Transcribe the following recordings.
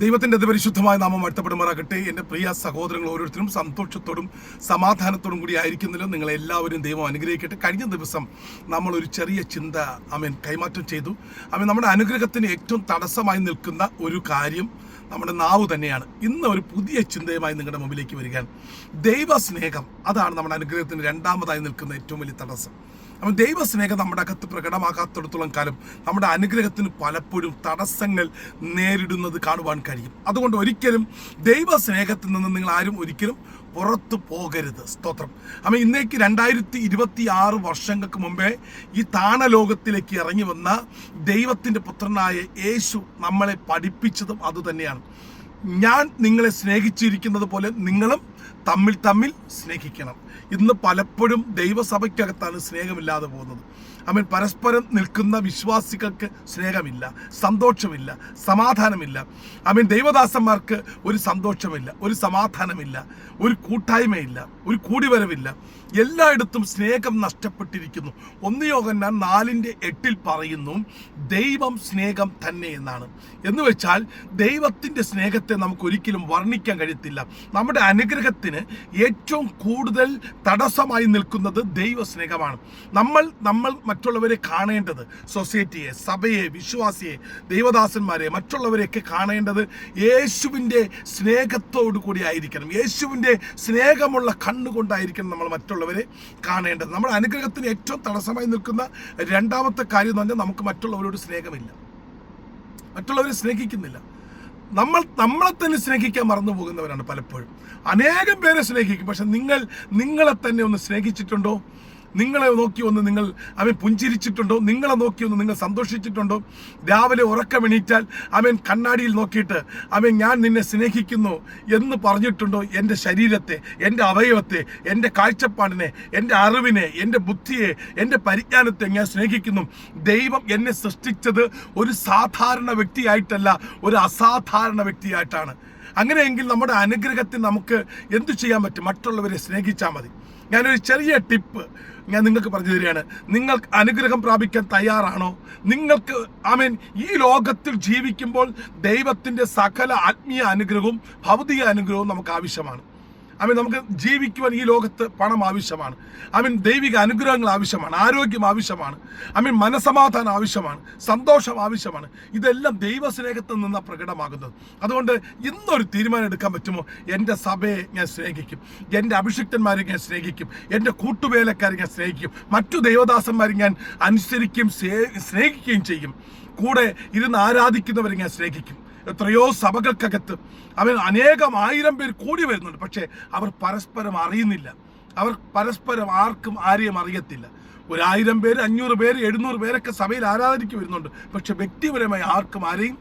ദൈവത്തിന്റെ അതിപരിശുദ്ധമായ നാമം വാഴ്ത്തപ്പെടുമാറാകട്ടെ. എന്റെ പ്രിയ സഹോദരങ്ങൾ ഓരോരുത്തരും സന്തോഷത്തോടും സമാധാനത്തോടും കൂടി ആയിരിക്കുന്നതിലും നിങ്ങളെല്ലാവരും ദൈവം അനുഗ്രഹിക്കട്ടെ. കഴിഞ്ഞ ദിവസം നമ്മൾ ഒരു ചെറിയ ചിന്ത അമേൻ കൈമാറ്റം ചെയ്തു. അമേൻ നമ്മുടെ അനുഗ്രഹത്തിന് ഏറ്റവും തടസ്സമായി നിൽക്കുന്ന ഒരു കാര്യം നമ്മുടെ നാവ് തന്നെയാണ്. ഇന്ന് ഒരു പുതിയ ചിന്തയുമായി നിങ്ങളുടെ മുമ്പിലേക്ക് വരികയാണ്. ദൈവസ്നേഹം അതാണ് നമ്മുടെ അനുഗ്രഹത്തിന് രണ്ടാമതായി നിൽക്കുന്ന ഏറ്റവും വലിയ തടസ്സം. അപ്പം ദൈവസ്നേഹം നമ്മുടെ അകത്ത് പ്രകടമാകാത്തിടത്തോളം കാലം നമ്മുടെ അനുഗ്രഹത്തിന് പലപ്പോഴും തടസ്സങ്ങൾ നേരിടുന്നത് കാണുവാൻ കഴിയും. അതുകൊണ്ട് ഒരിക്കലും ദൈവസ്നേഹത്തിൽ നിന്ന് നിങ്ങൾ ആരും ഒരിക്കലും പുറത്തു പോകരുത്. സ്തോത്രം. അപ്പം ഇന്നേക്ക് രണ്ടായിരത്തി ഇരുപത്തി ആറ് വർഷങ്ങൾക്ക് മുമ്പേ ഈ താണലോകത്തിലേക്ക് ഇറങ്ങി വന്ന ദൈവത്തിന്റെ പുത്രനായ യേശു നമ്മളെ പഠിപ്പിച്ചതും അതുതന്നെയാണ്. ഞാൻ നിങ്ങളെ സ്നേഹിച്ചിരിക്കുന്നത് പോലെ നിങ്ങളും തമ്മിൽ തമ്മിൽ സ്നേഹിക്കണം. ഇന്ന് പലപ്പോഴും ദൈവസഭയ്ക്കകത്താണ് സ്നേഹമില്ലാതെ പോകുന്നത്. അവൻ പരസ്പരം നിൽക്കുന്ന വിശ്വാസികൾക്ക് സ്നേഹമില്ല സന്തോഷമില്ല സമാധാനമില്ല. അവൻ ദൈവദാസന്മാർക്ക് ഒരു സന്തോഷമില്ല ഒരു സമാധാനമില്ല ഒരു കൂട്ടായ്മയില്ല ഒരു കൂടിവരവില്ല. എല്ലായിടത്തും സ്നേഹം നഷ്ടപ്പെട്ടിരിക്കുന്നു. ഒന്ന് യോഗന്നാൻ നാലിന്റെ എട്ടിൽ പറയുന്നു ദൈവം സ്നേഹം തന്നെ എന്നാണ്. എന്ന് വെച്ചാൽ ദൈവത്തിന്റെ സ്നേഹത്തെ നമുക്ക് ഒരിക്കലും വർണിക്കാൻ കഴിയത്തില്ല. നമ്മുടെ അനുഗ്രഹത്തിന് ഏറ്റവും കൂടുതൽ തടസ്സമായി നിൽക്കുന്നത് ദൈവസ്നേഹമാണ്. നമ്മൾ നമ്മൾ മറ്റുള്ളവരെ കാണേണ്ടത് സൊസൈറ്റിയെ സഭയെ വിശ്വാസിയെ ദൈവദാസന്മാരെ മറ്റുള്ളവരെയൊക്കെ കാണേണ്ടത് യേശുവിന്റെ സ്നേഹത്തോടു കൂടി ആയിരിക്കണം. യേശുവിന്റെ സ്നേഹമുള്ള കണ്ണുകൊണ്ടായിരിക്കണം നമ്മൾ മറ്റുള്ളവരെ കാണേണ്ടത്. നമ്മുടെ അനുഗ്രഹത്തിന് ഏറ്റവും തടസ്സമായി നിൽക്കുന്ന രണ്ടാമത്തെ കാര്യം എന്ന് പറഞ്ഞാൽ നമുക്ക് മറ്റുള്ളവരോട് സ്നേഹമില്ല. മറ്റുള്ളവരെ സ്നേഹിക്കുന്നില്ല. നമ്മൾ നമ്മളെ തന്നെ സ്നേഹിക്കാൻ മറന്നു പോകുന്നവരാണ് പലപ്പോഴും. അനേകം പേരെ സ്നേഹിക്കും. പക്ഷെ നിങ്ങൾ നിങ്ങളെ തന്നെ ഒന്ന് സ്നേഹിച്ചിട്ടുണ്ടോ? നിങ്ങളെ നോക്കി ഒന്ന് നിങ്ങൾ അവൻ പുഞ്ചിരിച്ചിട്ടുണ്ടോ? നിങ്ങളെ നോക്കി ഒന്ന് നിങ്ങൾ സന്തോഷിച്ചിട്ടുണ്ടോ? രാവിലെ ഉറക്കമെണീറ്റാൽ അവൻ കണ്ണാടിയിൽ നോക്കിയിട്ട് അവൻ ഞാൻ നിന്നെ സ്നേഹിക്കുന്നു എന്ന് പറഞ്ഞിട്ടുണ്ടോ? എന്റെ ശരീരത്തെ എന്റെ അവയവത്തെ എന്റെ കാഴ്ചപ്പാടിനെ എന്റെ അറിവിനെ എന്റെ ബുദ്ധിയെ എന്റെ പരിജ്ഞാനത്തെ ഞാൻ സ്നേഹിക്കുന്നു. ദൈവം എന്നെ സൃഷ്ടിച്ചത് ഒരു സാധാരണ വ്യക്തിയായിട്ടല്ല ഒരു അസാധാരണ വ്യക്തിയായിട്ടാണ്. അങ്ങനെയെങ്കിൽ നമ്മുടെ അനുഗ്രഹത്തിൽ നമുക്ക് എന്തു ചെയ്യാൻ പറ്റും? മറ്റുള്ളവരെ സ്നേഹിച്ചാൽ മതി. ഞാനൊരു ചെറിയ ടിപ്പ് ഞാൻ നിങ്ങൾക്ക് പറഞ്ഞു തരികയാണ്. നിങ്ങൾ അനുഗ്രഹം പ്രാപിക്കാൻ തയ്യാറാണോ? നിങ്ങൾക്ക് ഐ മീൻ ഈ ലോകത്തിൽ ജീവിക്കുമ്പോൾ ദൈവത്തിന്റെ സകല ആത്മീയ അനുഗ്രഹവും ഭൗതിക അനുഗ്രഹവും നമുക്ക് ആവശ്യമാണ്. അവൻ നമുക്ക് ജീവിക്കുവാൻ ഈ ലോകത്ത് പണം ആവശ്യമാണ്. അവൻ ദൈവിക അനുഗ്രഹങ്ങൾ ആവശ്യമാണ്. ആരോഗ്യം ആവശ്യമാണ്. അവൻ മനസമാധാനം ആവശ്യമാണ്. സന്തോഷം ആവശ്യമാണ്. ഇതെല്ലാം ദൈവസ്നേഹത്തിൽ നിന്ന് പ്രകടമാകുന്നത്. അതുകൊണ്ട് ഇന്നൊരു തീരുമാനം എടുക്കാൻ പറ്റുമോ? എന്റെ സഭയെ ഞാൻ സ്നേഹിക്കും. എന്റെ അഭിഷിക്തന്മാരെ ഞാൻ സ്നേഹിക്കും. എന്റെ കൂട്ടുവേലക്കാരെ ഞാൻ സ്നേഹിക്കും. മറ്റു ദൈവദാസന്മാരെ ഞാൻ അനുസരിക്കും സ്നേഹിക്കുകയും ചെയ്യും. കൂടെ ഇരുന്ന് ആരാധിക്കുന്നവരെ ഞാൻ സ്നേഹിക്കും. എത്രയോ സഭകൾക്കകത്ത് അവൻ അനേകം ആയിരം പേർ കൂടി വരുന്നുണ്ട്. പക്ഷേ അവർ പരസ്പരം അറിയുന്നില്ല. അവർ പരസ്പരം ആർക്കും ആരെയും അറിയത്തില്ല. ഒരായിരം പേര് അഞ്ഞൂറ് പേര് എഴുന്നൂറ് പേരൊക്കെ സഭയിൽ ആരാധനയ്ക്ക് വരുന്നുണ്ട്. പക്ഷെ വ്യക്തിപരമായി ആർക്കും ആരെയും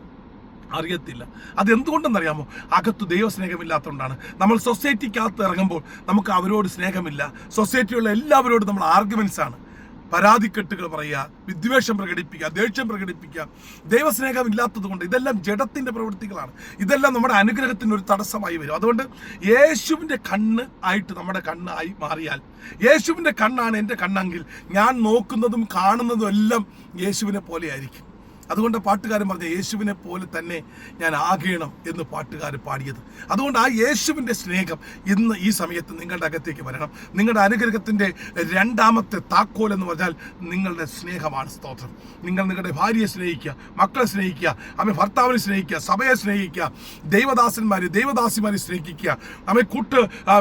അറിയത്തില്ല. അതെന്തുകൊണ്ടെന്നറിയാമോ? അകത്ത് ദൈവസ്നേഹമില്ലാത്തതുകൊണ്ടാണ്. നമ്മൾ സൊസൈറ്റിക്കകത്ത് ഇറങ്ങുമ്പോൾ നമുക്ക് അവരോട് സ്നേഹമില്ല. സൊസൈറ്റിയുള്ള എല്ലാവരോടും നമ്മൾ ആർഗ്യുമെൻസ് ആണ് പരാതിക്കെട്ടുകൾ പറയുക വിദ്വേഷം പ്രകടിപ്പിക്കുക ദേഷ്യം പ്രകടിപ്പിക്കുക ദൈവസ്നേഹം ഇല്ലാത്തത് കൊണ്ട് ഇതെല്ലാം ജഡത്തിന്റെ പ്രവൃത്തികളാണ്. ഇതെല്ലാം നമ്മുടെ അനുഗ്രഹത്തിന് ഒരു തടസ്സമായി വരും. അതുകൊണ്ട് യേശുവിന്റെ കണ്ണ് ആയിട്ട് നമ്മുടെ കണ്ണ് ആയി മാറിയാൽ യേശുവിന്റെ കണ്ണാണ് എന്റെ കണ്ണെങ്കിൽ ഞാൻ നോക്കുന്നതും കാണുന്നതും എല്ലാം യേശുവിനെ പോലെ ആയിരിക്കും. അതുകൊണ്ട് പാട്ടുകാരൻ പറഞ്ഞ യേശുവിനെ പോലെ തന്നെ ഞാൻ ആകേണം എന്ന് പാട്ടുകാർ പാടിയത്. അതുകൊണ്ട് ആ യേശുവിന്റെ സ്നേഹം ഇന്ന് ഈ സമയത്ത് നിങ്ങളുടെ അകത്തേക്ക് വരണം. നിങ്ങളുടെ അനുഗ്രഹത്തിന്റെ രണ്ടാമത്തെ താക്കോൽ എന്ന് പറഞ്ഞാൽ നിങ്ങളുടെ സ്നേഹമാണ് സ്തോത്രം. നിങ്ങൾ നിങ്ങളുടെ ഭാര്യയെ സ്നേഹിക്കുക മക്കളെ സ്നേഹിക്കുക അമ്മ ഭർത്താവിനെ സ്നേഹിക്കുക സഭയെ സ്നേഹിക്കുക ദൈവദാസന്മാരെ ദൈവദാസിമാരെ സ്നേഹിക്കുക അമ്മ കൂട്ട്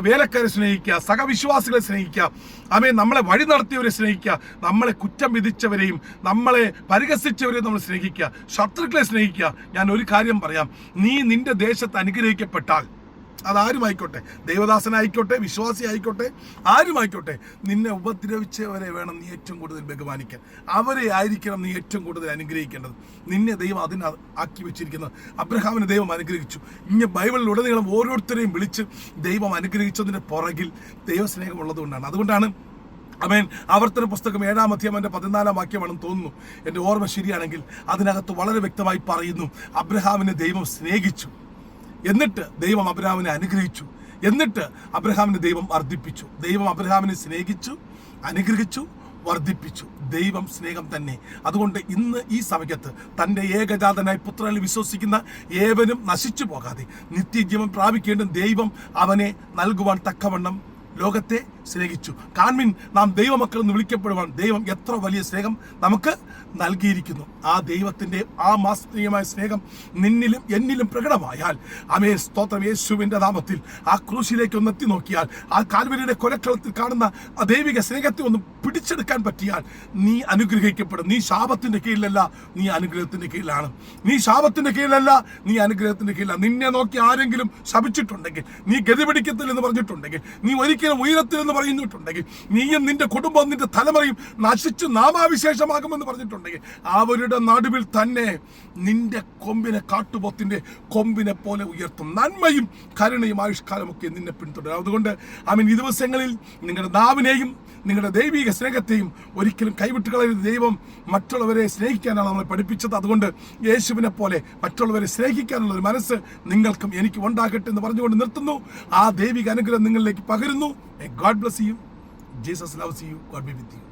വേലക്കാരെ സ്നേഹിക്കുക സഹവിശ്വാസികളെ സ്നേഹിക്കുക അമ്മയെ നമ്മളെ വഴി നടത്തിയവരെ സ്നേഹിക്കുക നമ്മളെ കുറ്റം വിധിച്ചവരെയും നമ്മളെ പരിഹസിച്ചവരെയും നമ്മൾ സ്നേഹിക്കുക. ശത്രുക്കളെ സ്നേഹിക്കുക. ഞാൻ ഒരു കാര്യം പറയാം. നീ നിന്റെ ദേശത്ത് അനുഗ്രഹിക്കപ്പെട്ടാൽ അതാരുമായിക്കോട്ടെ? ദൈവദാസനായിക്കോട്ടെ വിശ്വാസി ആയിക്കോട്ടെ ആരുമായിക്കോട്ടെ? നിന്നെ ഉപദ്രവിച്ചവരെ വേണം നീ ഏറ്റവും കൂടുതൽ ബഹുമാനിക്കാൻ. അവരെ ആയിരിക്കണം നീ ഏറ്റവും കൂടുതൽ അനുഗ്രഹിക്കേണ്ടത്. നിന്നെ ദൈവം അതിന് ആക്കി വെച്ചിരിക്കുന്നത്. അബ്രഹാമിനെ ദൈവം അനുഗ്രഹിച്ചു. ഇങ്ങനെ ബൈബിളിൽ ഉടനീളം ഓരോരുത്തരെയും വിളിച്ച് ദൈവം അനുഗ്രഹിച്ചതിന്റെ പുറകിൽ ദൈവസ്നേഹമുള്ളത് കൊണ്ടാണ് അതുകൊണ്ടാണ് അമേൻ. ആവർത്തന പുസ്തകം ഏഴാം അധ്യയം എന്റെ പതിനാലാം വാക്യമാണെന്ന് തോന്നുന്നു. എന്റെ ഓർമ്മ ശരിയാണെങ്കിൽ അതിനകത്ത് വളരെ വ്യക്തമായി പറയുന്നു അബ്രഹാമിനെ ദൈവം സ്നേഹിച്ചു. എന്നിട്ട് ദൈവം അബ്രഹാമിനെ അനുഗ്രഹിച്ചു. എന്നിട്ട് അബ്രഹാമിനെ ദൈവം വർദ്ധിപ്പിച്ചു. ദൈവം അബ്രഹാമിനെ സ്നേഹിച്ചു അനുഗ്രഹിച്ചു വർദ്ധിപ്പിച്ചു. ദൈവം സ്നേഹം തന്നെ. അതുകൊണ്ട് ഇന്ന് ഈ സമയത്ത് തന്റെ ഏകജാതനായി പുത്രനിൽ വിശ്വസിക്കുന്ന ഏവനും നശിച്ചു പോകാതെ നിത്യജീവൻ പ്രാപിക്കേണ്ട ദൈവം അവനെ നൽകുവാൻ തക്കവണ്ണം ലോകത്തെ സ്നേഹിച്ചു. കാൺമിൻ നാം ദൈവമക്കൾ എന്ന് വിളിക്കപ്പെടുവാൻ ദൈവം എത്ര വലിയ സ്നേഹം നമുക്ക് നൽകിയിരിക്കുന്നു. ആ ദൈവത്തിന്റെ ആ മാസ്മീയമായ സ്നേഹം നിന്നിലും എന്നിലും പ്രകടമായാൽ അമേ സ്തോത്രം യേശുവിന്റെ നാമത്തിൽ ആ ക്രൂശിലേക്ക് ഒന്ന് എത്തി നോക്കിയാൽ ആ കാൽവരിയുടെ കൊലക്കളത്തിൽ കാണുന്ന ആ ദൈവിക സ്നേഹത്തെ ഒന്ന് പിടിച്ചെടുക്കാൻ പറ്റിയാൽ നീ അനുഗ്രഹിക്കപ്പെടും. നീ ശാപത്തിന്റെ കീഴിലല്ല നീ അനുഗ്രഹത്തിന്റെ കീഴിലാണ്. നീ ശാപത്തിന്റെ കീഴിലല്ല നീ അനുഗ്രഹത്തിന്റെ കീഴിലാണ്. നിന്നെ നോക്കി ആരെങ്കിലും ശപിച്ചിട്ടുണ്ടെങ്കിൽ നീ ഗതി പിടിക്കത്തില്ലെന്ന് പറഞ്ഞിട്ടുണ്ടെങ്കിൽ നീ ഒരിക്കലും ഉയരത്തിലെന്ന് പറയുന്നിട്ടുണ്ടെങ്കിൽ നീയും നിന്റെ കുടുംബം നിന്റെ തലമുറയും നശിച്ച് നാമാവിശേഷമാകുമെന്ന് പറഞ്ഞിട്ടുണ്ടെങ്കിൽ അവരുടെ നടുവിൽ തന്നെ നിന്റെ കൊമ്പിനെ കാട്ടുപോത്തിന്റെ കൊമ്പിനെ പോലെ ഉയർത്തും. നന്മയും കരുണയും ആയുഷ്കാലമൊക്കെ നിന്നെ പിന്തുടരും. അതുകൊണ്ട് അവൻ ഈ ദിവസങ്ങളിൽ നിങ്ങളുടെ നാവിനെയും നിങ്ങളുടെ ദൈവിക സ്നേഹത്തെയും ഒരിക്കലും കൈവിട്ട് കളയരുത്. ദൈവം മറ്റുള്ളവരെ സ്നേഹിക്കാനാണ് നമ്മളെ പഠിപ്പിച്ചത്. അതുകൊണ്ട് യേശുവിനെ പോലെ മറ്റുള്ളവരെ സ്നേഹിക്കാനുള്ള ഒരു മനസ്സ് നിങ്ങൾക്കും എനിക്കും ഉണ്ടാകട്ടെ എന്ന് പറഞ്ഞുകൊണ്ട് നിർത്തുന്നു. ആ ദൈവിക അനുഗ്രഹം നിങ്ങളിലേക്ക് പകരുന്നു. May God bless you. Jesus loves you. God be with you.